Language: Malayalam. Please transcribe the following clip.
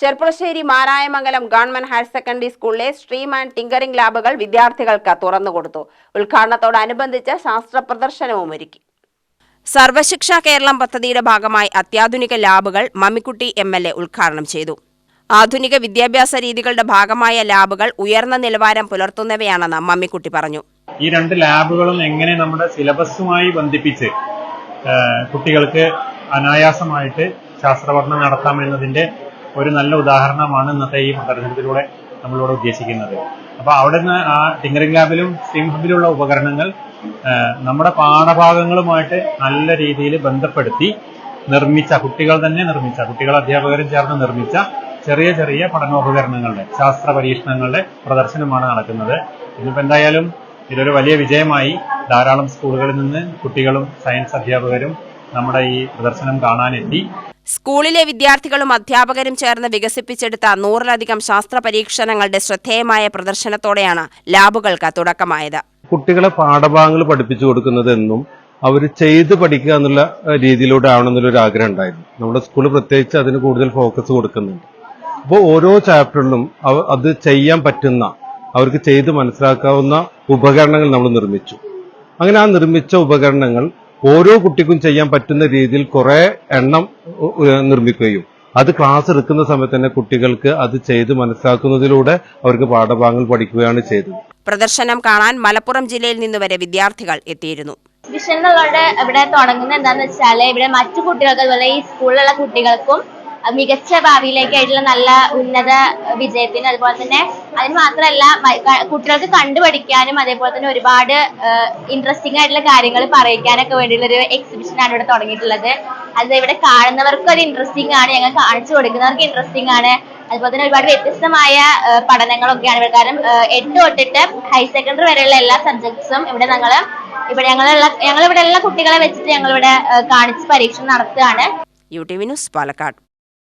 Cherpulassery Marayamangalam government higher secondary സ്കൂളിലെ സ്ട്രീം ആൻഡ് ടിങ്കറിംഗ് ലാബുകൾ വിദ്യാർത്ഥികൾക്ക് തുറന്നുകൊടുത്തു ഉദ്ഘാടനത്തോടനുബന്ധിച്ച് ശാസ്ത്ര പ്രദർശനവും ഒരുക്കി. സർവശിക്ഷ കേരളം പദ്ധതിയുടെ ഭാഗമായി അത്യാധുനിക ലാബുകൾ മമ്മിക്കുട്ടി എം എൽ എ ഉദ്ഘാടനം ചെയ്തു. ആധുനിക വിദ്യാഭ്യാസ രീതികളുടെ ഭാഗമായ ലാബുകൾ ഉയർന്ന നിലവാരം പുലർത്തുന്നവയാണെന്ന് മമ്മിക്കുട്ടി പറഞ്ഞു. ഈ രണ്ട് ലാബുകളും എങ്ങനെ നമ്മുടെ സിലബസുമായി ബന്ധിപ്പിച്ച് കുട്ടികൾക്ക് അനായാസമായിട്ട് ശാസ്ത്രപഠനം നടത്താം എന്നതിന്റെ ഒരു നല്ല ഉദാഹരണമാണ് ഇന്നത്തെ ഈ പ്രദർശനത്തിലൂടെ നമ്മളിവിടെ ഉദ്ദേശിക്കുന്നത്. അപ്പൊ അവിടെ നിന്ന് ആ ടിങ്കറിംഗ് ലാബിലും സ്ട്രീം ഹബിലുള്ള ഉപകരണങ്ങൾ നമ്മുടെ പാഠഭാഗങ്ങളുമായിട്ട് നല്ല രീതിയിൽ ബന്ധപ്പെടുത്തി നിർമ്മിച്ച കുട്ടികൾ തന്നെ നിർമ്മിച്ച കുട്ടികൾ അധ്യാപകരും ചേർന്ന് നിർമ്മിച്ച ചെറിയ ചെറിയ പഠനോപകരണങ്ങളുടെ ശാസ്ത്ര പരീക്ഷണങ്ങളുടെ പ്രദർശനമാണ് നടക്കുന്നത്. ഇന്നിപ്പോ എന്തായാലും ഇതൊരു വലിയ വിജയമായി ധാരാളം സ്കൂളുകളിൽ നിന്ന് കുട്ടികളും സയൻസ് അധ്യാപകരും നമ്മുടെ ഈ പ്രദർശനം കാണാനെത്തി. സ്കൂളിലെ വിദ്യാർത്ഥികളും അധ്യാപകരും ചേർന്ന് വികസിപ്പിച്ചെടുത്ത നൂറിലധികം ശാസ്ത്ര പരീക്ഷണങ്ങളുടെ ശ്രദ്ധേയമായ പ്രദർശനത്തോടെയാണ് ലാബുകൾക്ക് തുടക്കമായത്. കുട്ടികളെ പാഠഭാഗങ്ങൾ പഠിപ്പിച്ചു കൊടുക്കുന്നതെന്നും അവർ ചെയ്ത് പഠിക്കുക എന്നുള്ള രീതിയിലൂടെ ആവണമെന്നുള്ളൊരു ആഗ്രഹം ഉണ്ടായിരുന്നു. നമ്മുടെ സ്കൂൾ പ്രത്യേകിച്ച് അതിന് കൂടുതൽ ഫോക്കസ് കൊടുക്കുന്നുണ്ട്. അപ്പോൾ ഓരോ ചാപ്റ്ററിലും അത് ചെയ്യാൻ പറ്റുന്ന അവർക്ക് ചെയ്ത് മനസ്സിലാക്കാവുന്ന ഉപകരണങ്ങൾ നമ്മൾ നിർമ്മിച്ചു. അങ്ങനെ ആ നിർമ്മിച്ച ഉപകരണങ്ങൾ ഓരോ കുട്ടിക്കും ചെയ്യാൻ പറ്റുന്ന രീതിയിൽ കുറെ എണ്ണം നിർമ്മിക്കുകയും. അത് ക്ലാസ് എടുക്കുന്ന സമയത്ത് തന്നെ കുട്ടികൾക്ക് അത് ചെയ്ത് മനസ്സിലാക്കുന്നതിലൂടെ അവർക്ക് പാഠഭാഗങ്ങൾ പഠിക്കുകയാണ് ചെയ്തത്. പ്രദർശനം കാണാൻ മലപ്പുറം ജില്ലയിൽ നിന്ന് വരെ വിദ്യാർത്ഥികൾ എത്തിയിരുന്നു. വിഷൻ എന്നുള്ളത് ഇവിടെ തുടങ്ങുന്നത് എന്താണെന്ന് വെച്ചാൽ ഇവിടെ മറ്റു കുട്ടികൾക്ക് അതുപോലെ ഈ സ്കൂളിലുള്ള കുട്ടികൾക്കും മികച്ച ഭാവിയിലേക്കായിട്ടുള്ള നല്ല ഉന്നത വിജയത്തിന് അതുപോലെ തന്നെ അതിന് മാത്രമല്ല കുട്ടികൾക്ക് കണ്ടുപഠിക്കാനും അതേപോലെ തന്നെ ഒരുപാട് ഇൻട്രസ്റ്റിംഗ് ആയിട്ടുള്ള കാര്യങ്ങൾ പറയിക്കാനൊക്കെ വേണ്ടിയുള്ള ഒരു എക്സിബിഷൻ ആണ് ഇവിടെ തുടങ്ങിയിട്ടുള്ളത്. അത് ഇവിടെ കാണുന്നവർക്ക് ഒരു ഇൻട്രസ്റ്റിംഗ് ആണ് ഞങ്ങൾ കാണിച്ചു കൊടുക്കുന്നവർക്ക് ഇൻട്രസ്റ്റിംഗ് ആണ്. അതുപോലെ തന്നെ ഒരുപാട് വ്യത്യസ്തമായ പഠനങ്ങളൊക്കെയാണ് ഇവിടെ. കാരണം എട്ട് തൊട്ടിട്ട് ഹയർ സെക്കൻഡറി വരെയുള്ള എല്ലാ സബ്ജക്ട്സും ഇവിടെ ഞങ്ങൾ ഇവിടെ ഞങ്ങളുള്ള ഞങ്ങളിവിടെ എല്ലാ കുട്ടികളെ വെച്ചിട്ട് ഞങ്ങളിവിടെ കാണിച്ച് പരീക്ഷ നടത്തുകയാണ്. U T V news Palakkad.